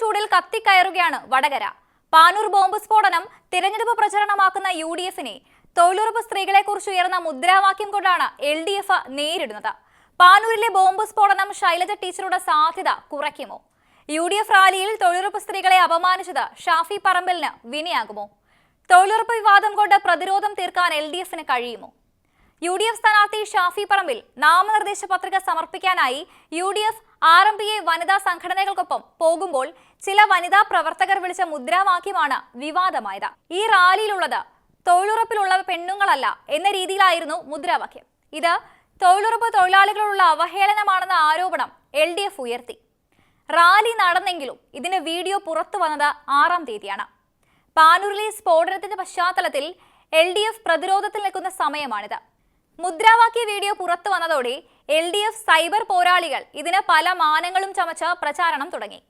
ചൂടിൽ കത്തിക്കയറുകയാണ് വടകര. പാനൂർ ബോംബ് സ്ഫോടനം തിരഞ്ഞെടുപ്പ് പ്രചരണമാക്കുന്ന യു ഡി എഫിനെ തൊഴിലുറപ്പ് സ്ത്രീകളെക്കുറിച്ച് ഉയർന്ന മുദ്രാവാക്യം കൊണ്ടാണ് എൽ ഡി എഫ് നേരിടുന്നത്. പാനൂരിലെ ബോംബ് സ്ഫോടനം ശൈലജ ടീച്ചറുടെ സാധ്യത കുറയ്ക്കുമോ? യു ഡി എഫ് റാലിയിൽ തൊഴിലുറപ്പ് സ്ത്രീകളെ അപമാനിച്ചത് ഷാഫി പറമ്പലിന് വിനയാകുമോ? തൊഴിലുറപ്പ് വിവാദം കൊണ്ട് പ്രതിരോധം തീർക്കാൻ എൽ ഡി എഫിന് കഴിയുമോ? യു ഡി എഫ് സ്ഥാനാർത്ഥി ഷാഫി പറമ്പിൽ നാമനിർദ്ദേശ പത്രിക സമർപ്പിക്കാനായി U D F R M P A വനിതാ സംഘടനകൾക്കൊപ്പം പോകുമ്പോൾ ചില വനിതാ പ്രവർത്തകർ വിളിച്ച മുദ്രാവാക്യമാണ് വിവാദമായത്. ഈ റാലിയിലുള്ളത് തൊഴിലുറപ്പിലുള്ള പെണ്ണുങ്ങളല്ല എന്ന രീതിയിലായിരുന്നു മുദ്രാവാക്യം. ഇത് തൊഴിലുറപ്പ് തൊഴിലാളികളുള്ള അവഹേളനമാണെന്ന ആരോപണം എൽ ഡി എഫ് ഉയർത്തി. റാലി നടന്നെങ്കിലും ഇതിന്റെ വീഡിയോ പുറത്തു വന്നത് ആറാം തീയതിയാണ്. പാനൂരിലെ സ്ഫോടനത്തിന്റെ പശ്ചാത്തലത്തിൽ എൽ ഡി എഫ് പ്രതിരോധത്തിൽ നിൽക്കുന്ന സമയമാണിത്. മുദ്രാവാക്യ വീഡിയോ പുറത്തു വന്നതോടെ എൽ ഡി എഫ് സൈബർ പോരാളികൾ ഇതിന് പല മാനങ്ങളും ചമച്ച് പ്രചാരണം തുടങ്ങി.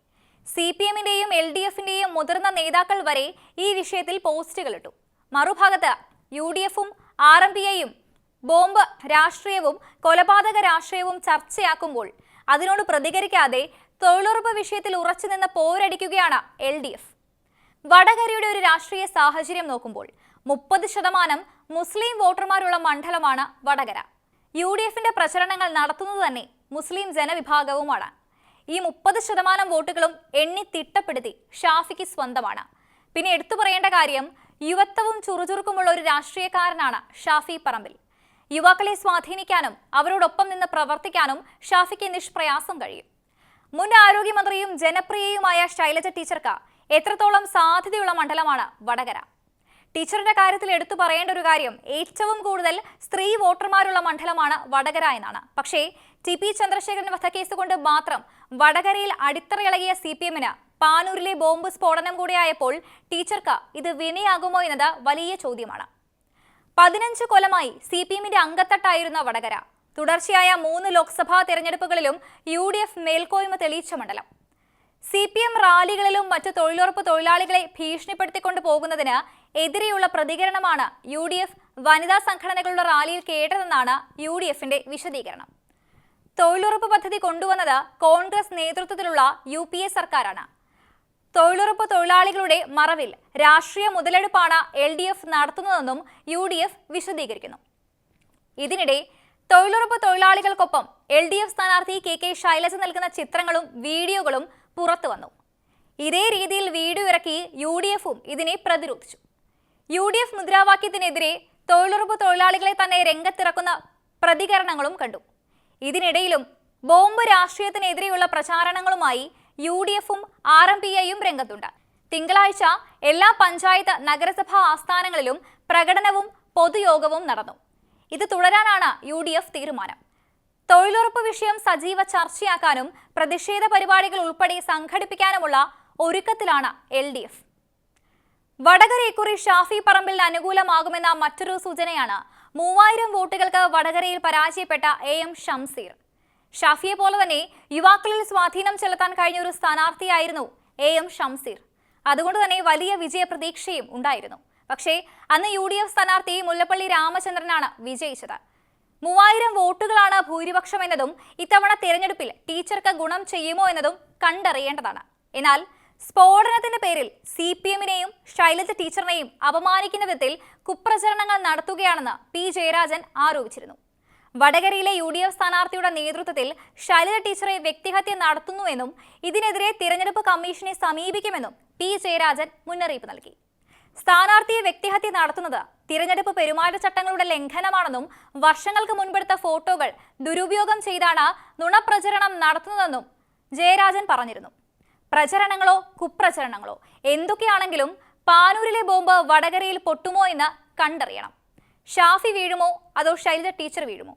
സി പി എമ്മിന്റെയും എൽ ഡി എഫിന്റെയും മുതിർന്ന നേതാക്കൾ വരെ ഈ വിഷയത്തിൽ പോസ്റ്റുകൾ ഇട്ടു. മറുഭാഗത്ത് യു ഡി എഫും ആർ എം പി ഐയും ബോംബ് രാഷ്ട്രീയവും കൊലപാതക രാഷ്ട്രീയവും ചർച്ചയാക്കുമ്പോൾ അതിനോട് പ്രതികരിക്കാതെ തൊഴിലുറപ്പ് വിഷയത്തിൽ ഉറച്ചു നിന്ന് പോരടിക്കുകയാണ് എൽ ഡി എഫ് വടകരയുടെ ഒരു രാഷ്ട്രീയ സാഹചര്യം നോക്കുമ്പോൾ മുപ്പത് ശതമാനം മുസ്ലിം വോട്ടർമാരുള്ള മണ്ഡലമാണ് വടകര. യു ഡി എഫിന്റെ പ്രചരണങ്ങൾ നടത്തുന്നത് തന്നെ മുസ്ലിം ജനവിഭാഗവുമാണ്. ഈ മുപ്പത് ശതമാനം വോട്ടുകളും എണ്ണി തിട്ടപ്പെടുത്തി ഷാഫിക്ക് സ്വന്തമാണ്. പിന്നെ എടുത്തു പറയേണ്ട കാര്യം യുവത്വവും ചുറുചുറുക്കുമുള്ള ഒരു രാഷ്ട്രീയക്കാരനാണ് ഷാഫി പറമ്പിൽ. യുവാക്കളെ സ്വാധീനിക്കാനും അവരോടൊപ്പം നിന്ന് പ്രവർത്തിക്കാനും ഷാഫിക്ക് നിഷ്പ്രയാസം കഴിയും. മുൻ ആരോഗ്യമന്ത്രിയും ജനപ്രിയയുമായ ശൈലജ ടീച്ചർക്ക് എത്രത്തോളം സാധ്യതയുള്ള മണ്ഡലമാണ് വടകര. ടീച്ചറിന്റെ കാര്യത്തിൽ എടുത്തു പറയേണ്ട ഒരു കാര്യം ഏറ്റവും കൂടുതൽ സ്ത്രീ വോട്ടർമാരുള്ള മണ്ഡലമാണ് വടകര എന്നാണ്. പക്ഷേ ടി പി ചന്ദ്രശേഖരൻ വധക്കേസ് കൊണ്ട് മാത്രം വടകരയിൽ അടിത്തറയിളകിയ സി പി എമ്മിന് പാനൂരിലെ ബോംബ് സ്ഫോടനം കൂടിയായപ്പോൾ ടീച്ചർക്ക് ഇത് വിനയാകുമോ എന്നത് വലിയ ചോദ്യമാണ്. പതിനഞ്ച് കൊലമായി സി പി എമ്മിന്റെ അംഗത്തട്ടായിരുന്ന വടകര. തുടർച്ചയായ മൂന്ന് ലോക്സഭാ തെരഞ്ഞെടുപ്പുകളിലും യു ഡി എഫ് മേൽക്കോയ്മ തെളിയിച്ച മണ്ഡലം. സി പി എം റാലികളിലും മറ്റ് തൊഴിലുറപ്പ് തൊഴിലാളികളെ ഭീഷണിപ്പെടുത്തിക്കൊണ്ട് പോകുന്നതിന് എതിരെയുള്ള പ്രതികരണമാണ് യു ഡി എഫ് വനിതാ സംഘടനകളുടെ റാലിയിൽ കേട്ടതെന്നാണ് യു ഡി എഫിന്റെ വിശദീകരണം. തൊഴിലുറപ്പ് പദ്ധതി കൊണ്ടുവന്നത് കോൺഗ്രസ് നേതൃത്വത്തിലുള്ള യു പി എ സർക്കാരാണ്. തൊഴിലുറപ്പ് തൊഴിലാളികളുടെ മറവിൽ രാഷ്ട്രീയ മുതലെടുപ്പാണ് എൽ ഡി എഫ് നടത്തുന്നതെന്നും യു ഡി എഫ് വിശദീകരിക്കുന്നു. ഇതിനിടെ തൊഴിലുറപ്പ് തൊഴിലാളികൾക്കൊപ്പം എൽ ഡി എഫ് സ്ഥാനാർത്ഥി കെ കെ ശൈലജ നൽകുന്ന ചിത്രങ്ങളും വീഡിയോകളും പുറത്തു വന്നു. ഇതേ രീതിയിൽ വീഡിയോ ഇറക്കി യു ഡി എഫും ഇതിനെ പ്രതിരോധിച്ചു. യു ഡി എഫ് മുദ്രാവാക്യത്തിനെതിരെ തൊഴിലുറപ്പ് തൊഴിലാളികളെ തന്നെ രംഗത്തിറക്കുന്ന പ്രതികരണങ്ങളും കണ്ടു. ഇതിനിടയിലും ബോംബ് രാഷ്ട്രീയത്തിനെതിരെയുള്ള പ്രചാരണങ്ങളുമായി യു ഡി എഫും ആർ എം പി ഐയും രംഗത്തുണ്ട്. തിങ്കളാഴ്ച എല്ലാ പഞ്ചായത്ത് നഗരസഭാ ആസ്ഥാനങ്ങളിലും പ്രകടനവും പൊതുയോഗവും നടന്നു. ഇത് തുടരാനാണ് യു തീരുമാനം. തൊഴിലുറപ്പ് വിഷയം സജീവ ചർച്ചയാക്കാനും പ്രതിഷേധ പരിപാടികൾ ഉൾപ്പെടെ സംഘടിപ്പിക്കാനുമുള്ള ഒരുക്കത്തിലാണ് എൽ ഡി എഫ് വടകര ഇക്കുറി ഷാഫി പറമ്പിൽ അനുകൂലമാകുമെന്ന മറ്റൊരു സൂചനയാണ് മൂവായിരം വോട്ടുകൾക്ക് വടകരയിൽ പരാജയപ്പെട്ട എ എം ഷംസീർ. ഷാഫിയെ പോലെ തന്നെ യുവാക്കളിൽ സ്വാധീനം ചെലുത്താൻ കഴിഞ്ഞ ഒരു സ്ഥാനാർത്ഥിയായിരുന്നു എ എം ഷംസീർ. അതുകൊണ്ട് തന്നെ വലിയ വിജയ പ്രതീക്ഷയും ഉണ്ടായിരുന്നു. പക്ഷേ അന്ന് യു ഡി എഫ് സ്ഥാനാർത്ഥി മുല്ലപ്പള്ളി രാമചന്ദ്രനാണ് വിജയിച്ചത്. മൂവായിരം വോട്ടുകളാണ് ഭൂരിപക്ഷം എന്നതും ഇത്തവണ തിരഞ്ഞെടുപ്പിൽ ടീച്ചർക്ക് ഗുണം ചെയ്യുമോ എന്നതും കണ്ടറിയേണ്ടതാണ്. എന്നാൽ സ്ഫോടനത്തിന്റെ പേരിൽ സി പി എമ്മിനെയും ശൈലജ ടീച്ചറിനെയും അപമാനിക്കുന്ന വിധത്തിൽ കുപ്രചരണങ്ങൾ നടത്തുകയാണെന്ന് പി ജയരാജൻ ആരോപിച്ചിരുന്നു. വടകരയിലെ യു ഡി എഫ് സ്ഥാനാർത്ഥിയുടെ നേതൃത്വത്തിൽ ശൈലജ ടീച്ചറെ വ്യക്തിഹത്യ നടത്തുന്നുവെന്നും ഇതിനെതിരെ തിരഞ്ഞെടുപ്പ് കമ്മീഷനെ സമീപിക്കുമെന്നും പി ജയരാജൻ മുന്നറിയിപ്പ് നൽകി. സ്ഥാനാർത്ഥിയെ വ്യക്തിഹത്യ നടത്തുന്നത് തിരഞ്ഞെടുപ്പ് പെരുമാറ്റച്ചട്ടങ്ങളുടെ ലംഘനമാണെന്നും വർഷങ്ങൾക്ക് മുൻപെടുത്ത ഫോട്ടോകൾ ദുരുപയോഗം ചെയ്താണ് നുണപ്രചരണം നടത്തുന്നതെന്നും ജയരാജൻ പറഞ്ഞിരുന്നു. പ്രചരണങ്ങളോ കുപ്രചരണങ്ങളോ എന്തൊക്കെയാണെങ്കിലും പാനൂരിലെ ബോംബ് വടകരയിൽ പൊട്ടുമോ എന്ന് കണ്ടറിയണം. ഷാഫി വീഴുമോ അതോ ശൈലജ ടീച്ചർ വീഴുമോ?